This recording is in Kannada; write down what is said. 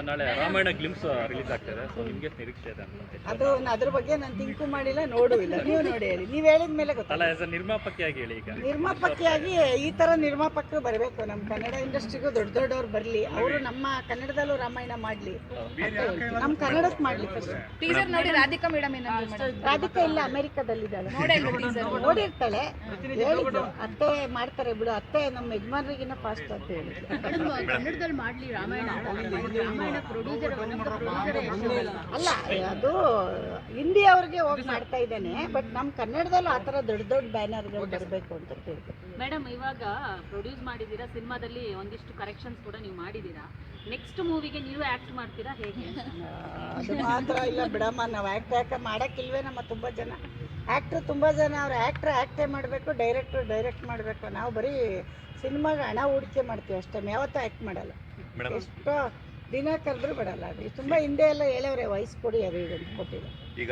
ನಾಳೆ ರಾಮಾಯಣ ಗ್ಲಿಮ್ಸ್ ರಿಲೀಸ್ ಆಗ್ತಿದೆ ಸೊ ನಿಮ್ಗೆ ನಿರೀಕ್ಷೆ ಇದೆ ಅಂತ ಅದು ಅದ್ರ ಬಗ್ಗೆ ನಾನು ತಿಂಕು ಮಾಡಿಲ್ಲ ನೋಡೂ ಇಲ್ಲ. ನೀವು ನೋಡಿ ಹೇಳಿ. ನೀವು ಹೇಳಿದ ಮೇಲೆ ಅಲ್ಲ ಗೊತ್ತಲ್ಲ ಆಸ್ ಅ ನಿರ್ಮಾಪಕಿಯಾಗಿ ಹೇಳಿ ಈಗ. ನಿರ್ಮಾಪಕಿಯಾಗಿ ಈ ತರ ನಿರ್ಮಾಪಕರು ಬರಬೇಕು. ನಮ್ಮ ಕನ್ನಡ ಇಂಡಸ್ಟ್ರಿಗೂ ದೊಡ್ಡ ದೊಡ್ಡವ್ರು ಬರಲಿ. ಅವರು ನಮ್ಮ ಕನ್ನಡದಲ್ಲೂ ರಾಮಾಯಣ ಮಾಡಲಿ. ನಮ್ಮ ಕನ್ನಡಕ್ಕೆ ಮಾಡಲಿ ಫಸ್ಟ್ ಟೀಸರ್ ನೋಡಿ ರಾಧಿಕಾ ಮೇಡಮ್ ರಾಧಿಕಾ ಇಲ್ಲ ಅಮೆರಿಕದಲ್ಲಿದ್ದಾಳೆ. ನೋಡೇ ಇಲ್ಲ ಟೀಸರ್ ನೋಡಿರ್ತಾಳೆ ಹೇಳಿದ್ದು. ಅತ್ತೆ ಮಾಡ್ತಾರೆ ಬಿಡು. ಅತ್ತೆ ನಮ್ಮ ಯಜಮಾನ್ರಿಗಿನ್ನ ಫಾಸ್ಟ್ ಅಂತ ಹೇಳಿದ್ರು. ಕನ್ನಡದಲ್ಲಿ ಮಾಡ್ಲಿ ರಾಮಾಯಣ. ಅಲ್ಲ ಅದು ಹಿಂದಿ ಅವ್ರಿಗೆ ಹೋಗಿ ಮಾಡ್ತಾ ಇದ್ದೇನೆ ಬಟ್ ನಮ್ಮ ಕನ್ನಡದಲ್ಲೂ ಆ ಥರ ದೊಡ್ಡ ದೊಡ್ಡ ಬ್ಯಾನರ್ಗಳು ಬರಬೇಕು ಅಂತ ಕೇಳ್ತೀನಿ ಮೇಡಮ್ ಇವಾಗ ಪ್ರೊಡ್ಯೂಸ್ ಮಾಡಿದೀರಾ ಸಿನಿಮಾದಲ್ಲಿ ಒಂದಿಷ್ಟು ಕರೆಕ್ಷನ್ಸ್ ಕೂಡ ನೀವು ಮಾಡಿದ್ದೀರಾ? ನೆಕ್ಸ್ಟ್ ಮೂವಿಗೆ ನೀವು ಆಕ್ಟ್ ಮಾಡ್ತೀರಾ ಹೇಗೆ? ಅದು ಮಾತ್ರ ಇಲ್ಲ ಬಿಡಮ್ಮ ನಾವು ಆ್ಯಕ್ಟ್ ಯಾಕೆ ಮಾಡೋಕ್ಕಿಲ್ವೇ ನಮ್ಮ ತುಂಬ ಜನ. ಆಕ್ಟರ್ ತುಂಬ ಜನ ಅವ್ರು ಆ್ಯಕ್ಟ್ರ್ ಆ್ಯಕ್ಟೇ ಮಾಡಬೇಕು ಡೈರೆಕ್ಟ್ರು ಡೈರೆಕ್ಟ್ ಮಾಡಬೇಕು. ನಾವು ಬರೀ ಸಿನಿಮಾಗೆ ಹಣ ಹೂಡಿಕೆ ಮಾಡ್ತೀವಿ ಅಷ್ಟೇ ಯಾವತ್ತೂ ಆ್ಯಕ್ಟ್ ಮಾಡಲ್ಲ. ಎಷ್ಟೋ ದಿನ ಕರೆದ್ರೂ ಬಿಡಲ್ಲ. ಅದು ತುಂಬ ಹಿಂದೆ ಎಲ್ಲ ಹೇಳವ್ರೆ ವಯಸ್ಸು ಕೊಡಿ ಅದು ಇದು ಕೊಟ್ಟಿಲ್ಲ ಈಗ